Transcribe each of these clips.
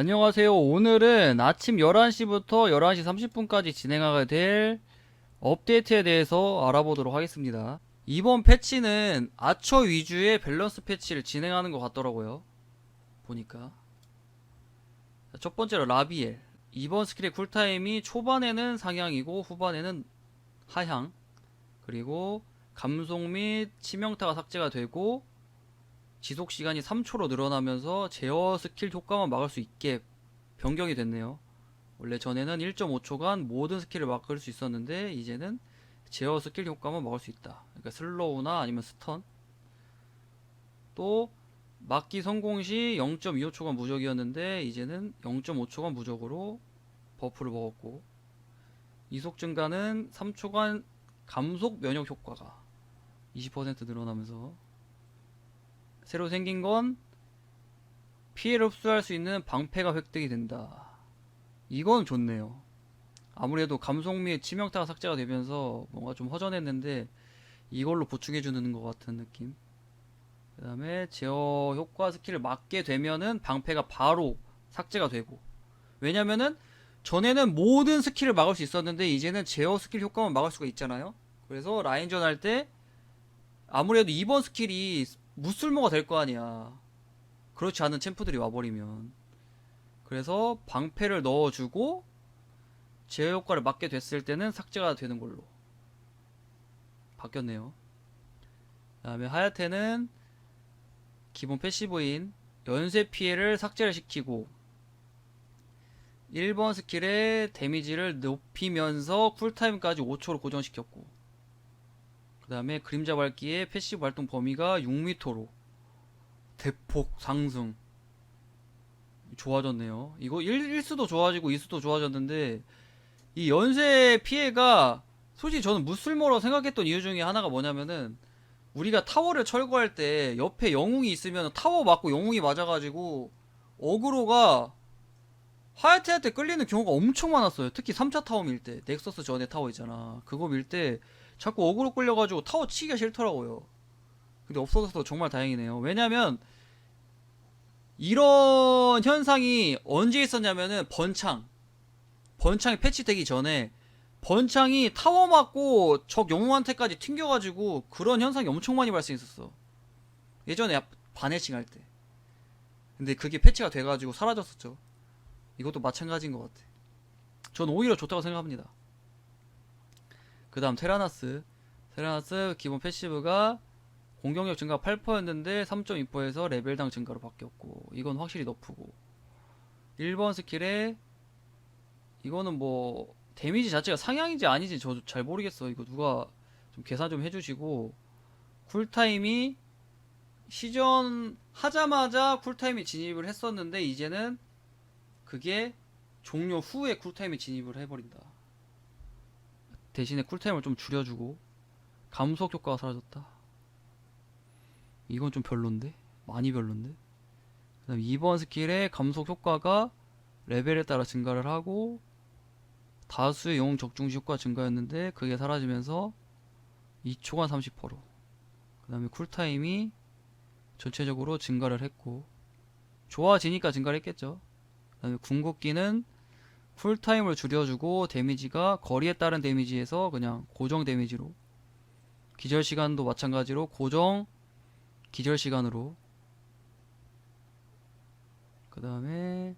안녕하세요. 오늘은 아침 11시부터 11시 30분까지 진행하게 될 업데이트에 대해서 알아보도록 하겠습니다. 이번 패치는 아처 위주의 밸런스 패치를 진행하는 것 같더라고요. 보니까. 자, 첫 번째로 라비엘. 이번 스킬의 쿨타임이 초반에는 상향이고 후반에는 하향. 그리고 감속 및 치명타가 삭제가 되고 지속 시간이 3초로 늘어나면서 제어 스킬 효과만 막을 수 있게 변경이 됐네요. 원래 전에는 1.5초간 모든 스킬을 막을 수 있었는데 이제는 제어 스킬 효과만 막을 수 있다. 그러니까 슬로우나 아니면 스턴. 또 막기 성공 시 0.25초간 무적이었는데 이제는 0.5초간 무적으로 버프를 먹었고 이속 증가는 3초간 감속 면역 효과가 20% 늘어나면서 새로 생긴 건 피해를 흡수할 수 있는 방패가 획득이 된다. 이건 좋네요. 아무래도 감속 및 치명타가 삭제가 되면서 뭔가 좀 허전했는데 이걸로 보충해주는 것 같은 느낌. 그 다음에 제어 효과 스킬을 맞게 되면은 방패가 바로 삭제가 되고. 왜냐면은 전에는 모든 스킬을 막을 수 있었는데 이제는 제어 스킬 효과만 막을 수가 있잖아요. 그래서 라인전 할 때 아무래도 이번 스킬이 무쓸모가 될 거 아니야. 그렇지 않은 챔프들이 와버리면. 그래서 방패를 넣어주고 제어 효과를 맞게 됐을 때는 삭제가 되는 걸로 바뀌었네요. 그다음에 하야테는 기본 패시브인 연쇄 피해를 삭제를 시키고 1번 스킬의 데미지를 높이면서 쿨타임까지 5초로 고정시켰고 그 다음에 그림자 밟기의 패시브 활동 범위가 6m로 대폭 상승 좋아졌네요. 이거 1, 수도 좋아지고 2수도 좋아졌는데 이 연쇄 피해가 솔직히 저는 무쓸모라고 생각했던 이유 중에 하나가 뭐냐면은 우리가 타워를 철거할 때 옆에 영웅이 있으면 타워 맞고 영웅이 맞아가지고 어그로가 하야테한테 끌리는 경우가 엄청 많았어요. 특히 3차 타워 밀 때, 넥서스 전에 타워 있잖아. 그거 밀 때 자꾸 어그로 끌려가지고 타워 치기가 싫더라고요. 근데 없어져서 정말 다행이네요. 왜냐면 이런 현상이 언제 있었냐면은 번창. 번창이 패치되기 전에 번창이 타워 맞고 적 영웅한테까지 튕겨가지고 그런 현상이 엄청 많이 발생했었어. 예전에 바네싱 할 때. 근데 그게 패치가 돼가지고 사라졌었죠. 이것도 마찬가지인 것 같아. 전 오히려 좋다고 생각합니다. 그 다음 테라나스. 테라나스 기본 패시브가 공격력 증가 8%였는데 3.2%에서 레벨당 증가로 바뀌었고 이건 확실히 너프고. 1번 스킬에 이거는 뭐 데미지 자체가 상향인지 아닌지 저 잘 모르겠어 이거 누가 좀 계산 좀 해주시고. 쿨타임이 시전 하자마자 쿨타임이 진입을 했었는데 이제는 그게 종료 후에 쿨타임이 진입을 해버린다 대신에 쿨타임을 좀 줄여주고 감속 효과가 사라졌다 이건 좀 별론데? 많이 별론데? 그 다음 2번 스킬의 감속 효과가 레벨에 따라 증가를 하고 다수의 영웅 적중시 효과 증가였는데 그게 사라지면서 2초간 30%. 그 다음에 쿨타임이 전체적으로 증가를 했고 좋아지니까 증가를 했겠죠. 그 다음에 궁극기는 쿨타임을 줄여주고 데미지가 거리에 따른 데미지에서 그냥 고정 데미지로 기절 시간도 마찬가지로 고정 기절 시간으로 그 다음에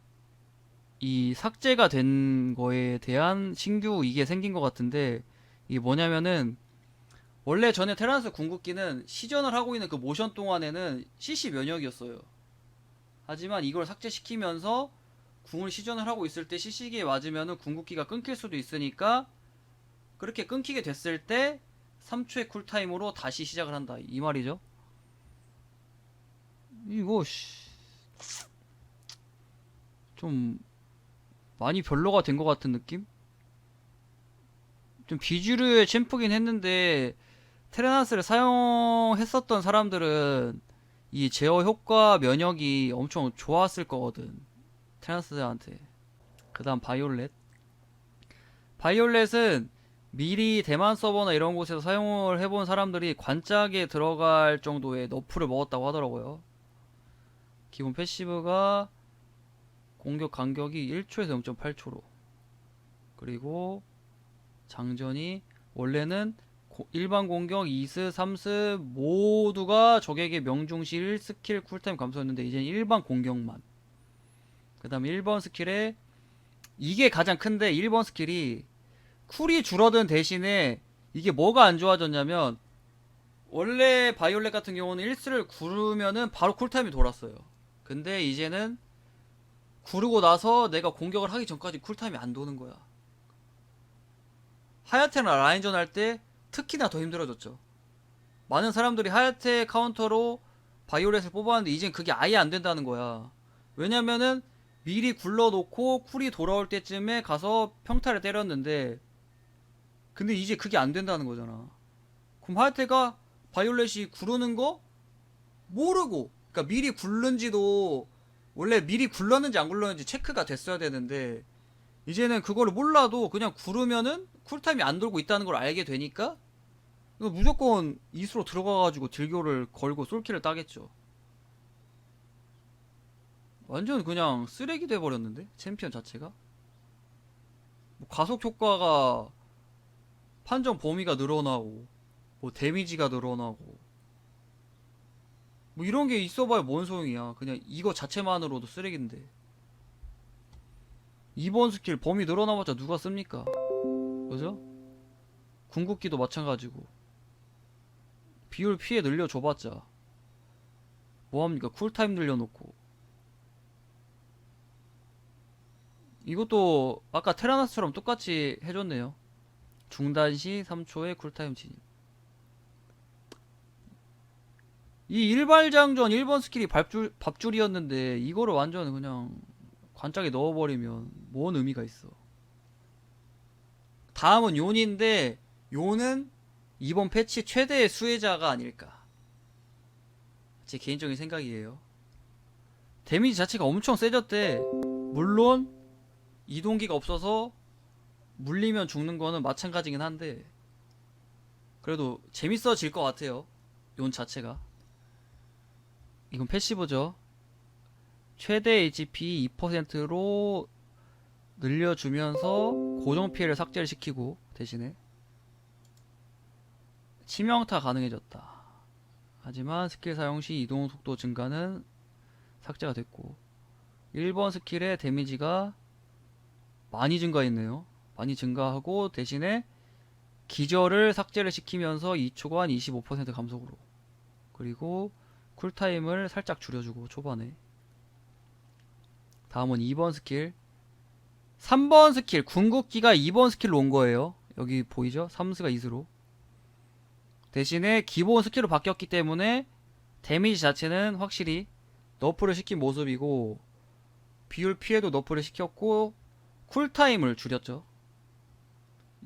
이 삭제가 된 거에 대한 신규 이게 생긴 것 같은데 이게 뭐냐면은 원래 전에 테라스 궁극기는 시전을 하고 있는 그 모션 동안에는 CC 면역이었어요. 하지만 이걸 삭제시키면서 궁을 시전을 하고 있을 때 CC기에 맞으면은 궁극기가 끊길 수도 있으니까 그렇게 끊기게 됐을 때 3초의 쿨타임으로 다시 시작을 한다. 이 말이죠. 이거 씨. 좀 많이 별로가 된 것 같은 느낌? 좀 비주류의 챔프긴 했는데 테레나스를 사용했었던 사람들은 이 제어 효과 면역이 엄청 좋았을 거거든 테레나스한테. 그 다음 바이올렛. 바이올렛은 미리 대만 서버나 이런 곳에서 사용을 해본 사람들이 관짝에 들어갈 정도의 너프를 먹었다고 하더라고요. 기본 패시브가 공격 간격이 1초에서 0.8초로. 그리고 장전이 원래는 고- 일반 공격 2스, 3스 모두가 적에게 명중시 1스킬 쿨타임 감소했는데 이제 일반 공격만 그 다음에 1번 스킬에 이게 가장 큰데 1번 스킬이 쿨이 줄어든 대신에 이게 뭐가 안 좋아졌냐면 원래 바이올렛 같은 경우는 1스를 구르면은 바로 쿨타임이 돌았어요. 근데 이제는 구르고 나서 내가 공격을 하기 전까지 쿨타임이 안 도는 거야. 하야테나 라인전 할 때 특히나 더 힘들어졌죠. 많은 사람들이 하야테 카운터로 바이올렛을 뽑았는데 이젠 그게 아예 안 된다는 거야. 왜냐면은 미리 굴러놓고 쿨이 돌아올 때쯤에 가서 평타를 때렸는데 근데 이제 그게 안 된다는 거잖아. 그럼 하야테가 바이올렛이 구르는 거 모르고 그러니까 미리 굴른지도 원래 미리 굴렀는지 안 굴렀는지 체크가 됐어야 되는데 이제는 그거를 몰라도 그냥 구르면은 쿨타임이 안 돌고 있다는 걸 알게 되니까 무조건 이수로 들어가가지고 딜교를 걸고 솔킬을 따겠죠 완전 그냥 쓰레기 돼버렸는데? 챔피언 자체가? 뭐 가속 효과가 판정 범위가 늘어나고 뭐 데미지가 늘어나고 뭐 이런 게 있어봐야 뭔 소용이야. 그냥 이거 자체만으로도 쓰레기인데. 2번 스킬 범위 늘어나봤자 누가 씁니까? 그죠? 궁극기도 마찬가지고. 비율 피해 늘려줘봤자. 뭐합니까? 쿨타임 늘려놓고 이것도 아까 테라나스처럼 똑같이 해줬네요. 중단 시 3초의 쿨타임 진입. 이 일발장전 1번 스킬이 밥줄, 밥줄이었는데 이거를 완전 그냥 관짝에 넣어버리면 뭔 의미가 있어. 다음은 요니인데 요는 이번 패치 최대의 수혜자가 아닐까. 제 개인적인 생각이에요. 데미지 자체가 엄청 세졌대. 물론 이동기가 없어서 물리면 죽는 거는 마찬가지긴 한데 그래도 재밌어질 것 같아요 용 자체가. 이건 패시브죠. 최대 HP 2%로 늘려주면서 고정 피해를 삭제를 시키고 대신에 치명타 가능해졌다. 하지만 스킬 사용 시 이동 속도 증가는 삭제가 됐고 1번 스킬의 데미지가 많이 증가했네요. 많이 증가하고 대신에 기절을 삭제를 시키면서 2초간 25% 감속으로 그리고 쿨타임을 살짝 줄여주고 초반에. 다음은 2번 스킬. 3번 스킬. 궁극기가 2번 스킬로 온 거예요. 여기 보이죠? 3스가 2스로. 대신에 기본 스킬로 바뀌었기 때문에 데미지 자체는 확실히 너프를 시킨 모습이고 비율 피해도 너프를 시켰고 쿨타임을 줄였죠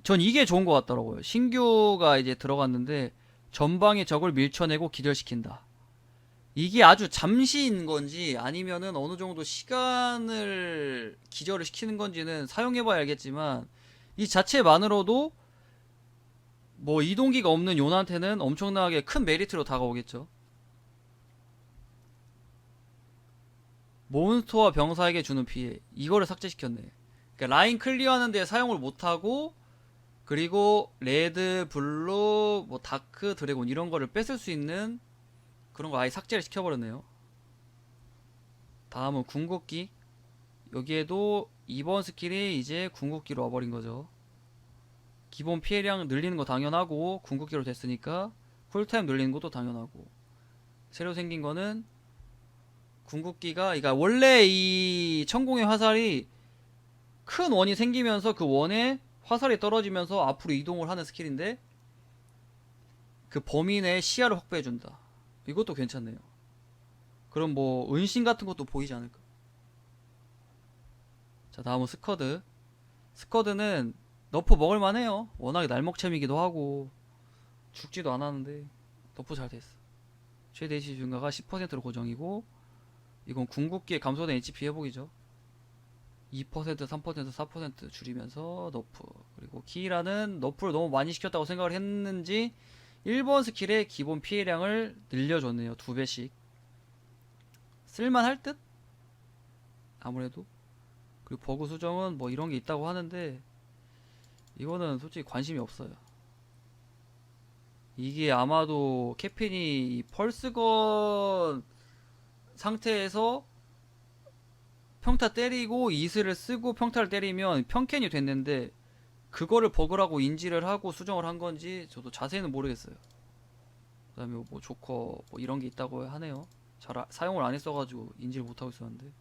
전 이게 좋은 것 같더라고요 신규가 이제 들어갔는데 전방의 적을 밀쳐내고 기절시킨다 이게 아주 잠시인 건지 아니면은 어느 정도 시간을 기절을 시키는 건지는 사용해봐야 알겠지만 이 자체만으로도 뭐 이동기가 없는 요나한테는 엄청나게 큰 메리트로 다가오겠죠. 몬스터와 병사에게 주는 피해 이거를 삭제시켰네. 그러니까 라인 클리어하는데 사용을 못하고 그리고 레드, 블루, 뭐 다크, 드래곤 이런 거를 뺏을 수 있는 그런 거 아예 삭제를 시켜버렸네요. 다음은 궁극기. 여기에도 2번 스킬이 이제 궁극기로 와버린 거죠. 기본 피해량 늘리는 거 당연하고 궁극기로 됐으니까 쿨타임 늘리는 것도 당연하고 새로 생긴 거는 궁극기가 그러니까 원래 이 천공의 화살이 큰 원이 생기면서 그 원에 화살이 떨어지면서 앞으로 이동을 하는 스킬인데 그 범위 내 시야를 확보해 준다. 이것도 괜찮네요. 그럼 뭐 은신 같은 것도 보이지 않을까? 자 다음은 스커드. 스커드는 너프 먹을만해요. 워낙에 날먹챔이기도 하고 죽지도 않았는데 너프 잘 됐어. 최대 HP 증가가 10%로 고정이고 이건 궁극기에 감소된 HP 회복이죠. 2%, 3%, 4% 줄이면서 너프 그리고 키라는 너프를 너무 많이 시켰다고 생각을 했는지 1번 스킬의 기본 피해량을 늘려줬네요. 두 배씩. 쓸만할 듯? 아무래도. 그리고 버그 수정은 뭐 이런 게 있다고 하는데 이거는 솔직히 관심이 없어요. 이게 아마도 캐핀이 이 펄스건 상태에서 평타 때리고 이슬을 쓰고 평타를 때리면 평캔이 됐는데 그거를 버그라고 인지를 하고 수정을 한 건지 저도 자세히는 모르겠어요. 그다음에 뭐 조커 뭐 이런 게 있다고 하네요. 잘 아- 사용을 안 했어가지고 인지를 못 하고 있었는데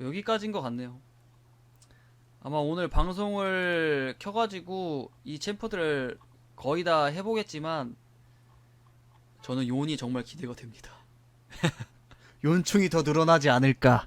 여기까지인 것 같네요. 아마 오늘 방송을 켜가지고 이 챔프들을 거의 다 해보겠지만 저는 요온이 정말 기대가 됩니다. 연충이 더 늘어나지 않을까